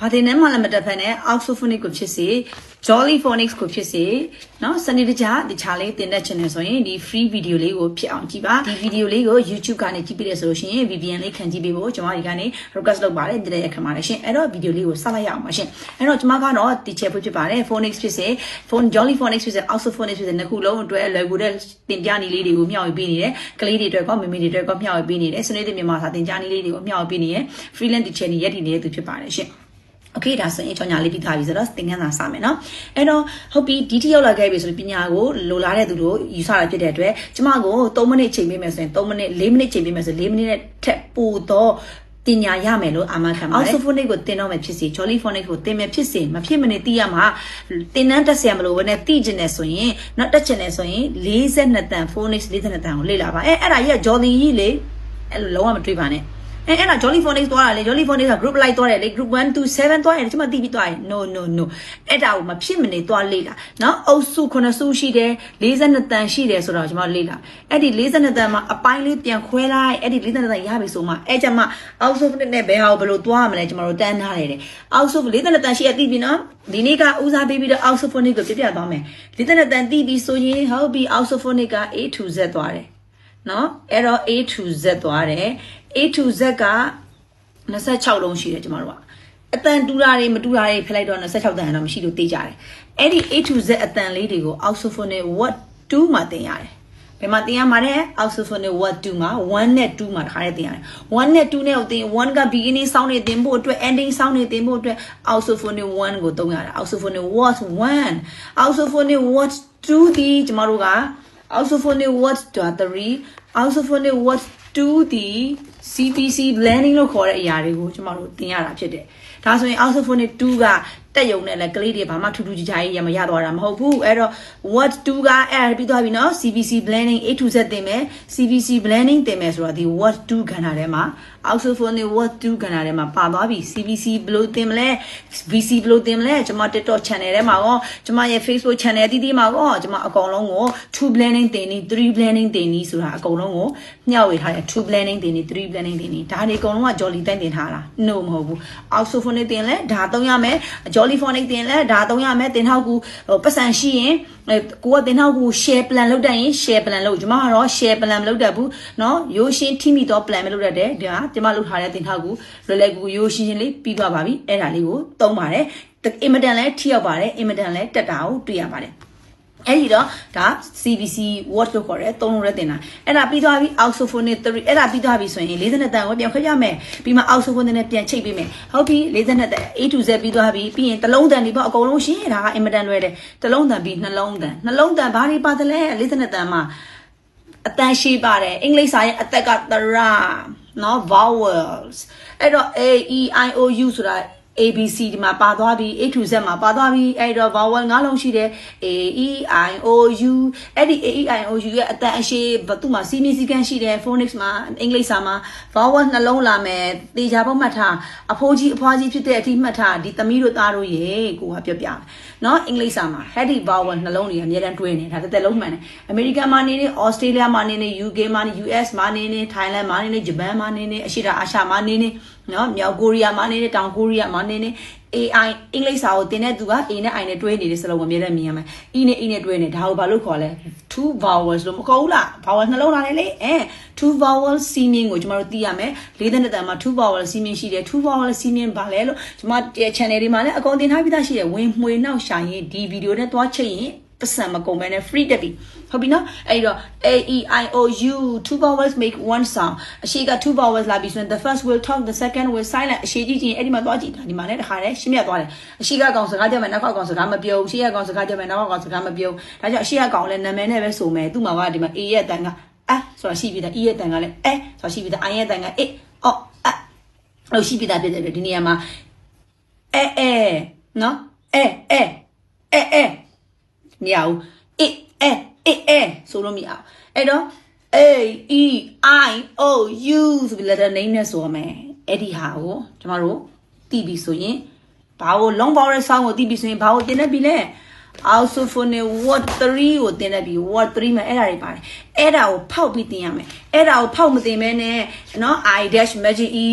ဘာတင်နဲ့မှလည်းမတက်ဖက်နဲ့ oxophonic ကိုဖြစ်စေ jolly phonics ကိုဖြစ်စေเนาะစနေတကြတခြားလေးတင်တဲ့ channel ဆိုရင်ဒီ free video လေးကိုဖြစ်အောင်ကြည့်ပါဒီ video လေးကို YouTube ကနေကြည့်ပြီးရဆိုလို့ရှိရင် VPN လေးခံကြည့်ပေးဖို့ကျွန်မဒီကနေ request လုပ်ပါတယ်တတဲ့ရခံပါတယ်ရှင်အဲ့တော့ video လေးကိုဆက်လိုက်ရအောင်ပါရှင်အဲ့တော့ကျွန်မကတော့ teacher ဖြစ်ဖြစ်ပါတယ် phonics ဖြစ်စေ phone jolly phonics ဖြစ်စေ oxophonics ဖြစ်စေနှစ်ခုလုံးအတွက်လွယ်ကူတဲ့တင်ပြနည်းလေးတွေကိုမျှဝေပေးနေတယ်ကလေးတွေအတွက်ကမိမိတွေအတွက်ကမျှဝေပေးနေတယ်စနေတဲ့မြန်မာစာတင်ကြားနည်းလေးတွေကိုမျှဝေပေးနေတယ် freelance teacher နေရည်တည်နေတဲ့သူဖြစ်ပါတယ်ရှင် โอเคဒါဆိုရင်ချောညာလေးပြီးသားပြီဆိုတော့သင်ခန်းစာစမယ်เนาะအဲ့တော့ဟုတ်ပြီဒီတိရောက်လာခဲ့ပြီဆိုရင်ပညာကိုလိုလားတဲ့သူတို့ယူဆတာဖြစ်တဲ့အတွက်ကျမကို3မိနစ်ချိန်ပေးမယ်ဆိုရင်3မိနစ်4မိနစ်ချိန်ပေးမယ်ဆိုရင်4မိနစ်နဲ့ထက်ပိုတော့တင်ညာရမယ်လို့အာမခံပါတယ်။ Oxophonic ကိုတင်တော့မယ်ဖြစ်စီ Jolly Phonic ကိုတင်မယ်ဖြစ်စီမဖြစ်မနေသိရမှာတင်နန်းတက်ဆရာမလို့ဘဲနဲ့သိကျင်နေဆိုရင်နောက်တက်ချင်နေဆိုရင်42တန် Phonics 42တန်ကိုလေ့လာပါ။အဲအဲ့ဒါကြီးက Jolly ကြီးလေအဲ့လိုလုံးဝမတွေးပါနဲ့။ အဲအဲ့ဒါ Jolly Phonics သွားတာလေ Jolly Phonics က group like သွားတယ်လေ group 1 2 7သွားတယ်ကျွန်မတီးပြီးသွားတယ် no no no အဲ့ဒါကိုမဖြစ်မနေသွားလေ့လာနော်အုပ်စု9စုရှိတယ်42တန်ရှိတယ်ဆိုတော့ကျွန်မလေ့လာအဲ့ဒီ42တန်မှာအပိုင်းလေးပြန်ခွဲလိုက်အဲ့ဒီ42တန်ရပြီဆိုမှအဲ့ကျမှအောက်စုနဲ့ဘယ်ဟာကိုဘယ်လိုသွားရမလဲကျွန်တော်တို့တန်းထားတယ်တဲ့အောက်စု42တန်ရှိရသိပြီနော်ဒီနေ့ကဦးစားပေးပြီးတော့အောက်စု phonic ကိုပြပြသွားမယ်42တန်သိပြီဆိုရင်ဟုတ်ပြီအောက်စု phonic က A to Z သွားတယ် နော်အဲ့တော့ A to Z သွားတယ် A to Z က26လုံးရှိတယ်ကျမတို့ကအတန်တူတာတွေမတူတာတွေဖလိုက်တော့26တန်တော့မရှိလို့တေးကြတယ်အဲ့ဒီ A to Z အတန်လေးတွေကို oxophone နဲ့ what 2မှာတင်ရတယ်ဘယ်မှာတင်ရမှာလဲ oxophone နဲ့ what 2မှာ1နဲ့2မှာတခါတည်းတင်ရတယ်1နဲ့2နဲ့ကိုတင်1က beginning sound တွေတင်ဖို့အတွက် ending sound တွေတင်ဖို့အတွက် oxophone နဲ့1ကိုသုံးရတယ် oxophone နဲ့ what 1 oxophone နဲ့ what 2ဒီကျမတို့က oxophone နဲ့ what 3 oxophone နဲ့ what 2ဒီ CPC blending လို့ခေါ်တဲ့အရာတွေကိုကျမတို့သင်ရတာဖြစ်တယ်။ဒါဆိုရင် oxophone 2ကတက်ယုံနဲ့လည်းကလေးတွေဘာမှထူးထူးခြားခြားကြီးရမရတော့တာမဟုတ်ဘူးအဲ့တော့ what 2ကအဲ့ဒါပြီးသွားပြီနော် CPC blending A to Z တင်မယ် CPC blending တင်မယ်ဆိုတော့ဒီ what 2ခန္ဓာထဲမှာ oxophone နဲ့ what 2ခန္ဓာထဲမှာပါသွားပြီ CPC ဘယ်လိုတင်မလဲ VC ဘယ်လိုတင်မလဲကျွန်မ TikTok channel ထဲမှာရောကျွန်မရဲ့ Facebook channel အသီးသီးမှာရောကျွန်မအကောင်လုံးကို2 blending တင်နေ3 blending တင်နေဆိုတာအကောင်လုံးကိုမျှဝေထားတယ်2 blending တင်နေ3 blending တင်နေဒါတွေအကောင်လုံးက jolly တန်းတင်ထားတာ no မဟုတ်ဘူး oxophone နဲ့တင်လဲဒါသုံးရမယ် jolly phonic တင်လဲဒါသုံးရမယ်တင်ထောက်ကူပတ်စံရှိရင် ကိုကတင်ထောက်ကူ share plan လုပ်တတ်ရင် share plan လုပ်ကျွန်မကတော့ share plan မလုပ်တတ်ဘူးเนาะရိုးရှင်းထိမိတော့ plan မလုပ်တတ်တယ်ဒါကျွန်မလုပ်ထားတဲ့တင်ထောက်ကူလွယ်လွယ်ကူကူရိုးရှင်းရှင်းလေးပြီးသွားပါပြီအဲ့ဒါလေးကိုသုံးပါတယ်အင်မတန်လဲထိရောက်ပါတယ်အင်မတန်လဲတက်တာကိုတွေ့ရပါတယ် အဲ့ဒီတော့ဒါ CBC word လို့ခေါ်တယ်သုံးလုံးရဲတင်တာအဲ့ဒါပြီးသွားပြီ oxophone နဲ့3အဲ့ဒါပြီးသွားပြီဆိုရင်42တန်ကိုပြန်ခွဲပြမယ်ပြီးမှ oxophone နဲ့ပြန်ချိတ်ပေးမယ်ဟုတ်ပြီ42တန် A to Z ပြီးသွားပြီပြီးရင်တလုံးတန်ဒီပေါ့အကုန်လုံးရှင်းဒါကအင်မတန်လွယ်တယ်တလုံးတန်ပြီးနှလုံးတန်နှလုံးတန်ဘာတွေပါသလဲ42တန်မှာအတန်ရှိပါတယ်အင်္ဂလိပ်စာရဲ့အသက်ကသရနော် vowels အဲ့တော့ A E I O U ဆိုတာ ABC ဒီမှာပါသွားပြီ A to Z မှာပါသွားပြီအဲ့တော့ vowel ၅လုံးရှိတယ် A E I O U အဲ့ဒီ A E I O U ရဲ့အတန်အရှိသူ့မှာစီမီစီကန်ရှိတယ် phonics မှာအင်္ဂလိပ်စာမှာ vowel နှလုံးလာမယ်တေချာပေါက်မှတ်ထားအဖိုးကြီးအဖွားကြီးဖြစ်တဲ့အထိမှတ်ထားဒီသမီးတို့သားတို့ရေကိုကပြောပြမယ်เนาะအင်္ဂလိပ်စာမှာ heady vowel နှလုံးတွေအများတန်းတွဲနေဒါတစ်သက်လုံးမှန်တယ်အမေရိကန်မှာနေနေ Australia မှာနေနေ UK မှာနေ US မှာနေနေ Thailand မှာနေနေ Japan မှာနေနေအရှေ့တောင်အာရှမှာနေနေ နော်မြောက်ကိုရီးယားမှာနေနေတောင်ကိုရီးယားမှာနေနေ AI အင်္ဂလိပ်စာကိုသင်တဲ့သူက A နဲ့ I နဲ့တွဲနေတဲ့စလုံးအမြဲတမ်းမြင်ရမယ် E နဲ့ E နဲ့တွဲနေဒါကိုဘာလို့ခေါ်လဲ two vowels လို့မခေါ်ဘူးလား vowel နှလုံးလာတယ်လေအဲ two vowel စီမင်းကိုကျွန်တော်တို့သိရမယ်လေးတဲ့တန်မှာ two vowel စီမင်းရှိတယ် two vowel စီမင်းဘာလဲလို့ကျွန်မ channel တွေမှာလည်းအကုန်သင်ထားပြီးသားရှိတယ်ဝင်မှွေနောက်ရှာရင်ဒီဗီဒီယိုနဲ့သွားချိန်ရင် ပတ်စံမကုန်ဘဲနဲ့ free တက်ပြီဟုတ်ပြီနော်အဲ့တော့ A E I O U two vowels make one sound အရှိက two vowels လာပြီဆိုရင် the first will talk the second will silent အရှိကြည့်ချင်းအဲ့ဒီမှာသွားကြည့်တာဒီမှာလည်းတခါတည်းရှင်းပြသွားတယ်အရှိကကောင်စကားကြမယ်နောက်ကကောင်စကားမပြောဘူးရှေ့ကကောင်စကားကြမယ်နောက်ကကောင်စကားမပြောဘူးဒါကြောင့်အရှိကကောင်လည်းနာမည်နဲ့ပဲဆိုမယ်သူ့မှာကဒီမှာ A ရဲ့အတန်ကအဲဆိုတာရှိပြီတဲ့ E ရဲ့အတန်ကလည်းအဲဆိုတာရှိပြီတဲ့ I ရဲ့အတန်ကအေးအော်အဲလို့ရှိပြီတဲ့ပြတဲ့ဒီနေရာမှာအဲအဲနော်အဲအဲအဲအဲ မရဘူးအေးအဲအေးအဲဆိုလို့မရအောင်အဲ့တော့ A E I O U ဆိုပြီး letter name နဲ့ဆိုရမယ်အဲ့ဒီဟာကိုကျမတို့သိပြီဆိုရင်ဘာကို long vowel sound ကိုသိပြီဆိုရင်ဘာကိုသင်တတ်ပြီလဲ alsophonic word 3ကိုသင်တတ်ပြီ word 3မှာအဲ့ဒါတွေပါတယ်အဲ့ဒါကိုဖောက်ပြီးသင်ရမယ်အဲ့ဒါကိုဖောက်မသင်ဘဲနဲ့နော် i dash magic e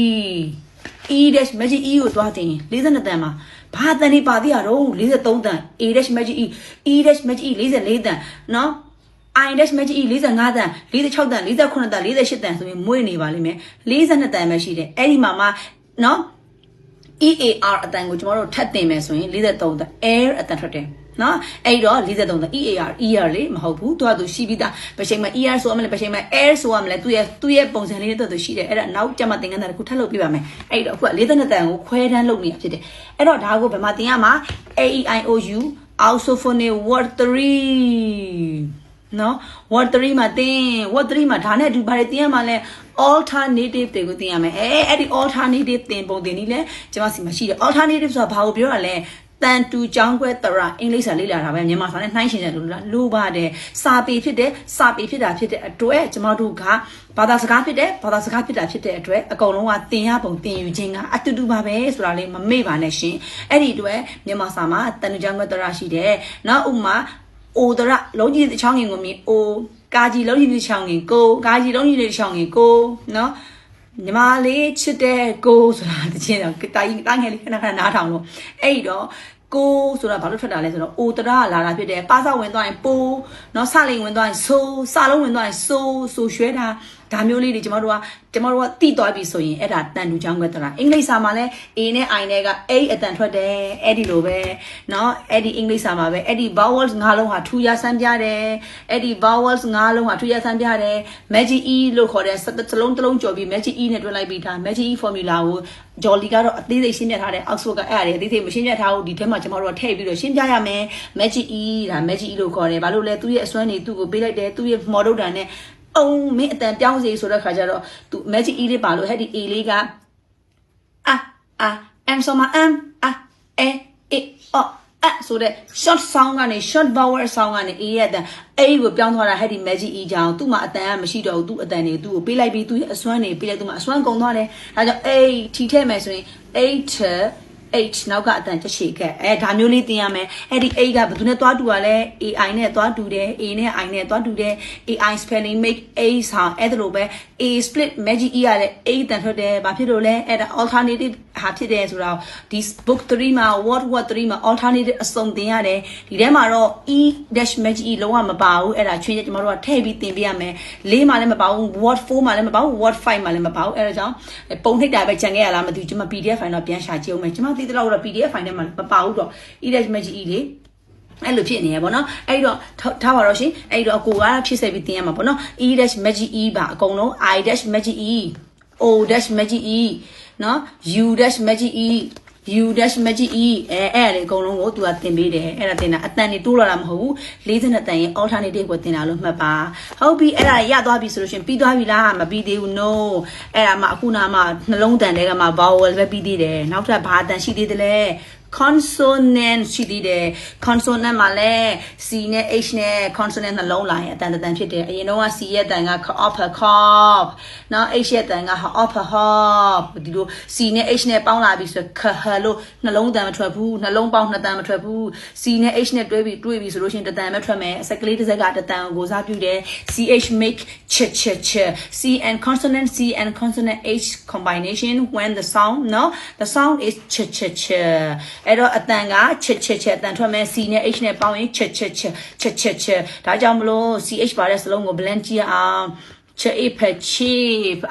e dash magic e ကိုသွားသင်ရင်42တန်မှာ ဘာတန်နေပါသေးရတော့43တန် a dash magic e e dash magic e 44တန်နော် i dash magic e 45တန်46တန်48တန်48တန်ဆိုရင်မွေးနေပါလိမ့်မယ်42တန်ပဲရှိတယ်အဲ့ဒီမှာမှနော် EAR အတန်ကိုကျွန်တော်တို့ထပ်တင်မယ်ဆိုရင်43တန် air အတန်ထွက်တယ် နော်အဲ့တော့43တန် EAR ER လေမဟုတ်ဘူးသူကသူရှိပြီးသားပချိန်မှာ ER ဆိုရမလဲပချိန်မှာ air ဆိုရမလဲသူရဲ့သူရဲ့ပုံစံလေးတွေသူရှိတယ်အဲ့ဒါနောက်ကျမှသင်ခန်းစာတစ်ခုထပ်လုပ်ပြပါမယ်အဲ့တော့အခုက42တန်ကိုခွဲတန်းလုပ်နေတာဖြစ်တယ်အဲ့တော့ဒါကိုဘယ်မှာသင်ရမှာ AEIOU alsophonic word 3နော် word 3မှာသင် word 3မှာဒါနဲ့အတူဘာတွေသင်ရမှာလဲ alternative တွေကိုသင်ရမယ်အဲအဲ့ဒီ alternative သင်ပုံသင်နည်းလဲကျွန်မစီမှာရှိတယ် alternative ဆိုတာဘာကိုပြောတာလဲ တန်တူចောင်းခွဲတရအင်္ဂလိပ်စာလေ့လာတာပဲမြန်မာစာနဲ့နှိုင်းရှင်တယ်လို့လို့ပါတယ်စာပေဖြစ်တဲ့စာပေဖြစ်တာဖြစ်တဲ့အတွက်ကျမတို့ကဘာသာစကားဖြစ်တဲ့ဘာသာစကားဖြစ်တာဖြစ်တဲ့အတွက်အကုန်လုံးကသင်ရပုံသင်ယူခြင်းကအတူတူပါပဲဆိုတာလေးမမေ့ပါနဲ့ရှင်အဲ့ဒီအတွက်မြန်မာစာမှာတန်တူចောင်းခွဲတရရှိတယ်နောက်ဥမာအိုဒရလုံးကြီးတဲ့ချောင်းငင်ကိုမြင်အိုကာကြီးလုံးကြီးတဲ့ချောင်းငင်ကိုကာကြီးလုံးကြီးတဲ့ချောင်းငင်ကိုနော် ညီမလေးချစ်တဲ့ကိုဆိုတာတခြင်းတော့တာကြီးတာငယ်လေးခဏခဏနားထောင်လို့အဲ့တော့ကိုဆိုတာဘာလို့ထွက်တာလဲဆိုတော့အိုတရလာတာဖြစ်တယ်ပါစဝင်သွားရင်ပိုးเนาะစလိန်ဝင်သွားရင်ဆိုးစလုံးဝင်သွားရင်ဆိုးဆိုရွှဲတာ ဒါမျိုးလေးတွေကျမတို့ကကျမတို့ကတိသွားပြီဆိုရင်အဲ့ဒါတန်တူချောင်းခွဲတလားအင်္ဂလိပ်စာမှာလည်း A နဲ့ I နဲ့က A အတန်ထွက်တယ်အဲ့ဒီလိုပဲเนาะအဲ့ဒီအင်္ဂလိပ်စာမှာပဲအဲ့ဒီ vowels ငါးလုံးဟာထူရဆန်းပြတယ်အဲ့ဒီ vowels ငါးလုံးဟာထူရဆန်းပြတယ် magic E လို့ခေါ်တဲ့စလုံးတစ်လုံးကြော်ပြီး magic E နဲ့တွဲလိုက်ပြီးထား magic E formula ကိုဂျော်လီကတော့အသေးစိတ်ရှင်းပြထားတယ် Oxford ကအဲ့အရာတွေအသေးစိတ်မရှင်းပြထားဘူးဒီထဲမှာကျမတို့ကထည့်ပြီးတော့ရှင်းပြရမယ် magic E ဒါ magic E လို့ခေါ်တယ်ဘာလို့လဲသူ့ရဲ့အစွမ်းတွေသူ့ကိုပေးလိုက်တယ်သူ့ရဲ့ model တန်နဲ့ အောင်မင်းအတန်ပြောင်းစီဆိုတဲ့ခါကျတော့သူ magic e လေးပါလို့ဟဲ့ဒီ a လေးကအာအာ m ဆိုမှာ m အာ a e o အဆိုတဲ့ short sound ကနေ short vowel sound ကနေ a ရဲ့အတန်အဲ့ကိုပြောင်းသွားတာဟဲ့ဒီ magic e ကြောင့်သူ့မှာအတန်ကမရှိတော့ဘူးသူ့အတန်တွေသူ့ကိုပေးလိုက်ပြီးသူ့ရဲ့အစွမ်းတွေပေးလိုက်သူ့မှာအစွမ်းကုန်သွားတယ်ဒါကြောင့် a ထီထည့်မယ်ဆိုရင်8 H နောက်ကအတန်ချက်ရှည်ခက်အဲဒါမျိုးလေးသင်ရမယ်အဲ့ဒီ A ကဘယ်သူနဲ့သွားတူရလဲ AI နဲ့သွားတူတယ် A နဲ့ I နဲ့သွားတူတယ် AI spelling make A ဆောင်အဲ့ဒါလိုပဲ A split magic E ရလဲ A တန်ထွက်တယ်ဘာဖြစ်လို့လဲအဲ့ဒါ alternative ဟာဖြစ်တယ်ဆိုတော့ဒီ book 3မှာ word word 3မှာ alternative အစုံသင်ရတယ်ဒီထဲမှာတော့ E dash magic E လုံးဝမပါဘူးအဲ့ဒါချွင်းချက်ကျွန်တော်တို့ကထည့်ပြီးသင်ပေးရမယ်၄မှာလည်းမပါဘူး word 4မှာလည်းမပါဘူး word 5မှာလည်းမပါဘူးအဲ့ဒါကြောင့်ပုံထိတ်တာပဲကြံခဲ့ရလားမသိဘူးကျွန်မ PDF file တော့ပြန်ရှာကြည့်အောင်မယ်ကျွန်မသိတဲ့လောက်တော့ PDF file ထဲမှာမပါဘူးတော့ E dash magic E လေးအဲ့လိုဖြစ်နေရပါတော့အဲ့တော့ထားပါတော့ရှင်အဲ့တော့ကိုကဖြစ်စေပြီးသင်ရမှာပေါ့နော် e dash magic e ပါအကုန်လုံး i dash magic e o dash magic e နော် u dash magic e u dash magic e အဲအဲ့ဒါတွေအကုန်လုံးကိုသူကသင်ပေးတယ်အဲ့ဒါသင်တာအတန်တွေတိုးလာတာမဟုတ်ဘူး40တန်ရဲ့ alternative ကိုသင်တာလို့မှတ်ပါဟုတ်ပြီအဲ့ဒါရသွားပြီဆိုလို့ရှင်ပြီးသွားပြီလားမပြီးသေးဘူး no အဲ့ဒါမှအခုနာမှနှလုံးတန်တွေကမှ vowel ပဲပြီးသေးတယ်နောက်ထပ်ဘာအတန်ရှိသေးတယ်လဲ consonant ရှိသေးတယ် consonant မှာလဲ c နဲ့ h နဲ့ consonant နှလုံးလာရင်အတန်တန်ဖြစ်တယ်အရင်တော့က c ရဲ့တန်က cough cough နောက် h ရဲ့တန်က hop hop ဒီလို c နဲ့ h နဲ့ပေါင်းလာပြီဆိုခဟလို့နှလုံးတန်မထွက်ဘူးနှလုံးပေါင်းနှစ်တန်မထွက်ဘူး c နဲ့ h နဲ့တွဲပြီးတွဲပြီးဆိုလို့ရှိရင်တတန်မထွက်မယ်အစက်ကလေးတစ်စက်ကတတန်ကိုစားပြုတယ် ch make ch ch ch c and consonant c and consonant h combination when the sound no the sound is ch ch ch အဲ့တော့အတန်ကချက်ချက်ချက်အတန်ထွက်မဲ့ C နဲ့ H နဲ့ပေါင်းရင်ချက်ချက်ချက်ချက်ချက်ချက်ဒါကြောင့်မလို့ CH ပါတဲ့စလုံးကို blend ကြည့်အောင်ချေအဖချီ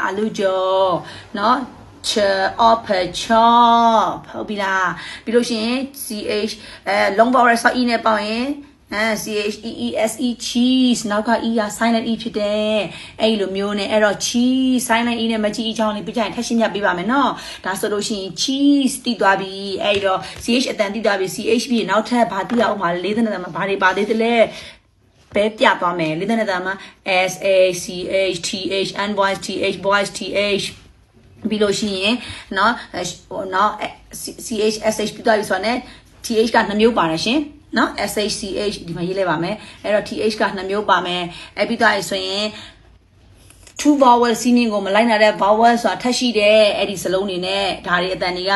အလူကျော်နော်ချေအဖချောဟုတ်ပြီလားပြီးလို့ရှိရင် CH အဲ long vowel ဆောက် E နဲ့ပေါင်းရင် အဲ C H E E S E cheese နောက်က E က silent E ဖြစ်တယ်အဲ့လိုမျိုးနဲ့အဲ့တော့ cheese silent E နဲ့မကြီးအချောင်းလေးပြကြရင်ထပ်ရှင်းပြပေးပါမယ်နော်ဒါဆိုလို့ရှိရင် cheese တည်သွားပြီအဲ့တော့ C H အတန်တည်သွားပြီ C H ပြီးနောက်ထပ်ဘာတည်အောင်မှာလေးတဲ့နဲ့မှာဘာတွေပါသေးတယ်လဲပဲပြသွားမယ်လေးတဲ့နဲ့မှာ S A C H T H N voice T H voice T H ပြီးလို့ရှိရင်เนาะဟိုเนาะ CH SH ပြသွားပြီဆိုတော့ ਨੇ TH က2မျိုးပါတယ်ရှင် နော် SHCH ဒီမှာရေးလိုက်ပါမယ်အဲ့တော့ TH က2မျိုးပါမယ်အဲ့ပြီးသားဆိုရင် two vowel singing ကိုမလိုက်နိုင်တဲ့ vowel ဆိုတာထပ်ရှိတယ်အဲ့ဒီစလုံးတွေနဲ့ဒါတွေအတန်တွေက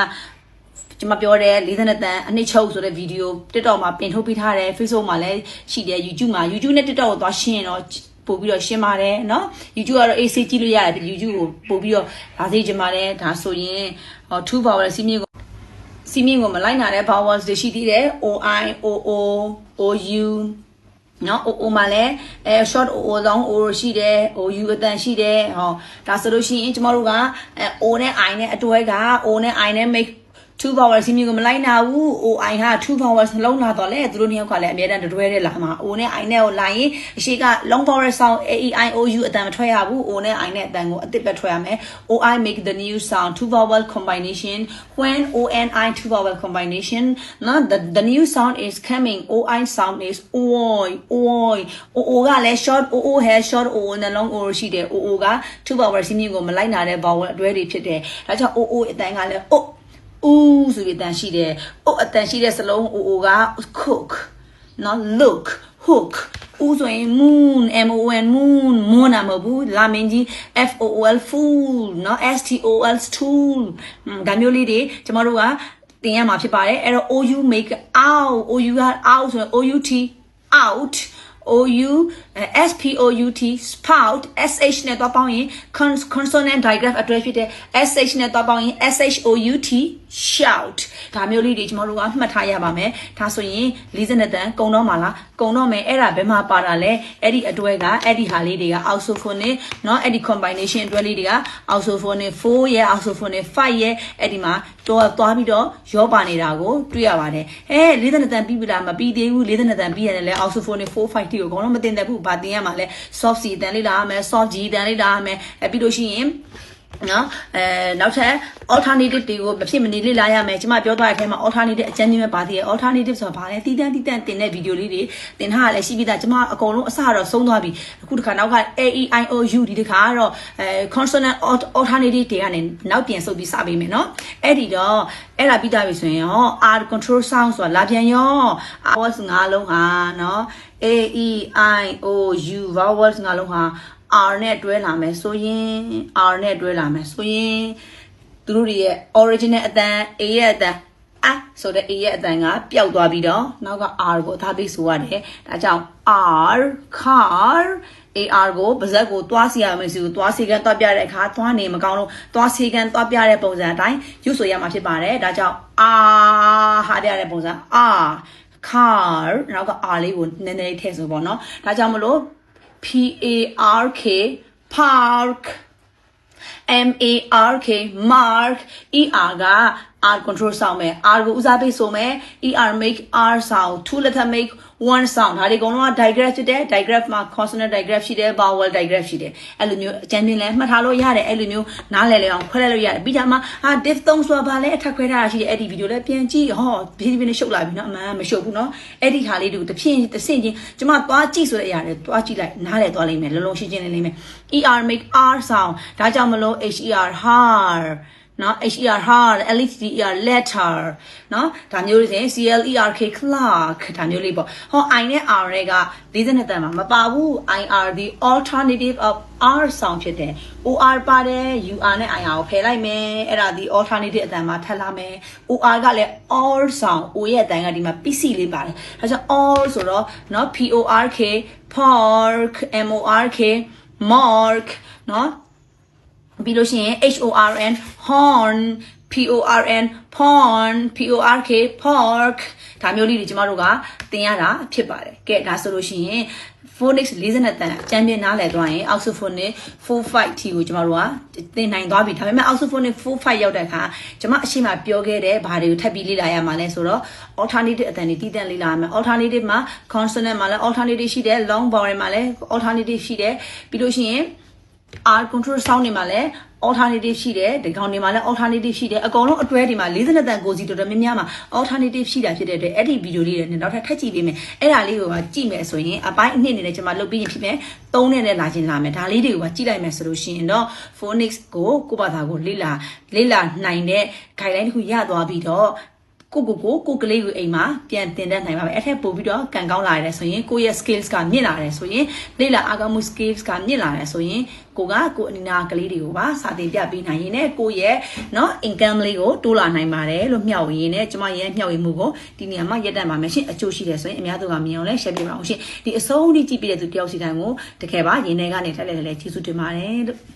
ကျွန်မပြောတယ်40တန်အနှစ်ချုပ်ဆိုတဲ့ဗီဒီယို TikTok မှာပင်ထုတ်ပေးထားတယ် Facebook မှာလည်းရှိတယ် YouTube မှာ YouTube နဲ့ TikTok ကိုသွားရှင်းရင်တော့ ပို့ပြီးတော့ရှင်းပါတယ်เนาะ YouTube ကတော့ AC ကြည့်လို့ရတယ် YouTube ကိုပို့ပြီးတော့ဒါသိချင်ပါတယ်ဒါဆိုရင်ဟော2 power စီးမြင့်ကို ု စီးမြင့်ကိုမလိုက်နာတဲ့ vowels တွေရှိသေးတယ် OI OO OU နော် OO မှာလည်းအဲ short OO long O ရှိတယ် OU အတန်ရှိတယ်ဟောဒါဆိုလို့ရှိရင်ကျမတို့ကအဲ O နဲ့ I နဲ့အတွဲက O နဲ့ I နဲ့ make 2 power စီမျိုးကိုမလိုက်နာဘူး OI ဟာ2 power နှလုံးလာတော့လေသူတို့နှစ်ယောက်ကလည်းအများတန်းတွဲတဲ့လာမှာ O နဲ့ I နဲ့ကိုလိုက်ရင်အရှိက long power sound AEIOU အတန်မထွက်ရဘူး O နဲ့ I နဲ့အတန်ကိုအစ်စ်ပဲထွက်ရမယ် OI make the new sound two vowel combination when O and I two vowel combination now the the new sound is coming OI sound is oi oi OO ကလည်း short OO has short OO နဲ့ long O ရှိတယ် OO က2 vowel စီမျိုးကိုမလိုက်နာတဲ့ vowel အတွဲတွေဖြစ်တယ်ဒါကြောင့် OO အတန်ကလည်း O ဦးဆိုပြီးအတန်ရှိတယ်။အိုအတန်ရှိတဲ့စလုံးအိုအိုက cook နော် look hook ဦးဆိုရင် moon m o n moon moon နာမဟုတ်ဘူးလာမင်းကြီး f o o l fool နော် s t o l stool ဒါမျိုးလေးတွေကျမတို့ကသင်ရမှာဖြစ်ပါတယ်အဲ့တော့ o u make out o u က out ဆိုရင် o u t out O U S P O U T spout S H နဲ့တော့ပေါင်းရင် consonant digraph အတွဲဖြစ်တဲ့ S H နဲ့တော့ပေါင်းရင် S H O U T shout ဒါမျိုးလေးတွေကျွန်တော်တို့ကမှတ်ထားရပါမယ်ဒါဆိုရင်42တန်ကုံတော့မှာလားကုံတော့မယ်အဲ့ဒါဘယ်မှာပါတာလဲအဲ့ဒီအတွဲကအဲ့ဒီဟာလေးတွေက alsophonic เนาะအဲ့ဒီ combination အတွဲလေးတွေက alsophonic 4ရဲ့ alsophonic 5ရဲ့အဲ့ဒီမှာတော့သွားပြီးတော့ရောပါနေတာကိုတွေ့ရပါတယ်အဲ42တန်ပြီးပြီလားမပြီးသေးဘူး42တန်ပြီးရတယ်လဲ alsophonic 4 5 တီကိုအကုန်လုံးမတင်တတ်ဘူးဗာတင်ရမှာလဲ soft C တန်လေးလာရမယ် soft G တန်လေးလာရမယ်အဲပြီးလို့ရှိရင်နော်အဲနောက်ထပ် alternative တွေကိုမဖြစ်မနေလေ့လာရမယ်ကျမပြောသွားတဲ့အထဲမှာ alternative အကျဉ်းချင်းပဲပါသေးတယ် alternative ဆိုတာဘာလဲတီးတန်းတီးတန်းတင်တဲ့ဗီဒီယိုလေးတွေတင်ထားရလဲရှိပြီးသားကျမအကုန်လုံးအစတော့ဆုံးသွားပြီအခုတခါနောက်က A E I O U ဒီတခါကတော့အဲ consonant alternative တွေကနေနောက်ပြန်ဆုပ်ပြီးစပေးမယ်နော်အဲ့ဒီတော့အဲ့ဒါပြီးသားပြီဆိုရင်ရော R control sound ဆိုတာလာပြန်ရော vowels ငါးလုံးဟာနော် A E I O U vowels ငါးလုံးဟာ R နဲ့တွဲလာမယ်ဆိုရင် R နဲ့တွဲလာမယ်ဆိုရင်သူတို့တွေရဲ့ original အတန် A ရဲ့အတန်အဆိုတဲ့ A ရဲ့အတန်ကပျောက်သွားပြီးတော့နောက်က R ကိုအသားပေးဆိုရတယ်ဒါကြောင့် R car AR ကိုပါဇက်ကိုသွားစီရမယ်စီကိုသွားစီကန်သွားပြတဲ့အခါသွားနေမကောင်းလို့သွားစီကန်သွားပြတဲ့ပုံစံအတိုင်းရွတ်ဆိုရမှာဖြစ်ပါတယ်ဒါကြောင့် R ဟာရတဲ့ပုံစံ R car နောက်က R လေးကိုနည်းနည်းလေးထည့်ဆိုပေါ့နော်ဒါကြောင့်မလို့ P A R K park M A R K mark E R က R control sound ပဲ R ကိုဦးစားပေးဆိုမယ် E R make R sound two letter make one sound ဒါတွေအကုန်လုံးက digraph ဖြစ်တယ် digraph မှာ consonant digraph ရှိတယ် vowel digraph ရှိတယ်အဲ့လိုမျိုးအကြံဉာဏ်လဲမှတ်ထားလို့ရတယ်အဲ့လိုမျိုးနားလည်လဲအောင်ခွဲလိုက်လို့ရတယ်ပြီးကြမှာဟာ diff 3ဆိုတာဘာလဲအထက်ခွဲထားတာရှိတယ်အဲ့ဒီဗီဒီယိုလဲပြန်ကြည့်ဟောဖြည်းဖြည်းနဲ့ရှုပ်လာပြီနော်အမှန်မရှုပ်ဘူးနော်အဲ့ဒီဟာလေးတွေကိုတစ်ဖြည်းတစ်ဆင့်ချင်းကျမသွားကြည့်ဆိုတဲ့အရာတွေသွားကြည့်လိုက်နားလည်သွားလိမ့်မယ်လုံးလုံးရှင်းရှင်းလင်းလင်းပဲ ER make R sound ဒါကြောင့်မလို့ HER har နော် HER hard LHDER letter နော်ဒါမျိုးတွေဆိုရင် CLERK clerk ဒါမျိုးလေးပေါ့ဟော I နဲ့ R တွေက42တန်မှာမပါဘူး IR the alternative of R sound ဖြစ်တယ် OR ပါတယ် UR နဲ့ IR ကိုဖယ်လိုက်မယ်အဲ့ဒါဒီ alternative အတန်မှာထပ်လာမယ် OR ကလည်း all sound O ရဲ့အတန်ကဒီမှာ PC လေးပါတယ်ဒါကြောင့် all ဆိုတော့နော် PORK park MORK mark နော် ပြီးလို့ရှိရင် H O R N horn P O R N porn P O R K pork ဒါမျိုးလေးတွေကျမတို့ကသင်ရတာဖြစ်ပါတယ်ကဲဒါဆိုလို့ရှိရင် phonics 40တန်အကျမ်းပြနားလည်သွားရင် oxophonic 45 t ကိုကျမတို့ကသင်နိုင်သွားပြီဒါပေမဲ့ oxophonic 45ရောက်တဲ့အခါကျမအရှိမပြောခဲ့တဲ့ဘာတွေကိုထပ်ပြီးလေ့လာရမှာလဲဆိုတော့ alternative အတန်တွေတည်တံ့လေ့လာရမယ် alternative မှာ consonant မှာလည်း alternative ရှိတယ် long vowel မှာလည်း alternative ရှိတယ်ပြီးလို့ရှိရင် R control sound တွေမှာလည်း alternative ရှိတယ်ဒီကောင်တွေမှာလည်း alternative ရှိတယ်အကုန်လုံးအတွဲတွေမှာ40တန်ကိုစီတော်တော်များများမှာ alternative ရှိတာဖြစ်တဲ့အတွက်အဲ့ဒီဗီဒီယိုလေးတွေနဲ့နောက်ထပ်ထပ်ကြည့်ပေးမယ်အဲ့ဒါလေးကိုပါကြည့်မယ်ဆိုရင်အပိုင်းအနှစ်နေနဲ့ကျွန်မလုပ်ပြီးရင်ဖြစ်မယ်သုံးနဲ့နဲ့လာခြင်းလာမယ်ဒါလေးတွေကိုပါကြည့်လိုက်မယ်ဆိုလို့ရှိရင်တော့ phonics ကိုကိုယ့်ဘာသာကိုလေ့လာလေ့လာနိုင်တဲ့ guideline တစ်ခုရသွားပြီးတော့ ကိုကိုကိုကိုကလေးကိုအိမ်မှာပြန်တင်တတ်နိုင်ပါမယ်အဲ့ထက်ပိုပြီးတော့ကန်ကောင်းလာရတယ်ဆိုရင်ကိုယ့်ရဲ့ skills ကမြင့်လာတယ်ဆိုရင်လေ့လာအားကောင်းမှု skills ကမြင့်လာတယ်ဆိုရင်ကိုကကိုအနီနာကလေးတွေကိုပါစာသင်ပြပေးနိုင်ရင်လည်းကိုယ့်ရဲ့เนาะ income လေးကိုတိုးလာနိုင်ပါတယ်လို့မျှဝေရင်းနဲ့ကျမရဲ့မျှဝေမှုကိုဒီနေရာမှာရက်တန့်ပါမယ်ရှင်အကျိုးရှိတယ်ဆိုရင်အများသူကမြင်အောင်လည်း share ပေးပါအောင်ရှင်ဒီအဆုံးထိကြည့်ပြတဲ့သူတယောက်စီတိုင်းကိုတကယ်ပါရင်ထဲကနေထက်လဲလဲကျေးဇူးတင်ပါတယ်လို့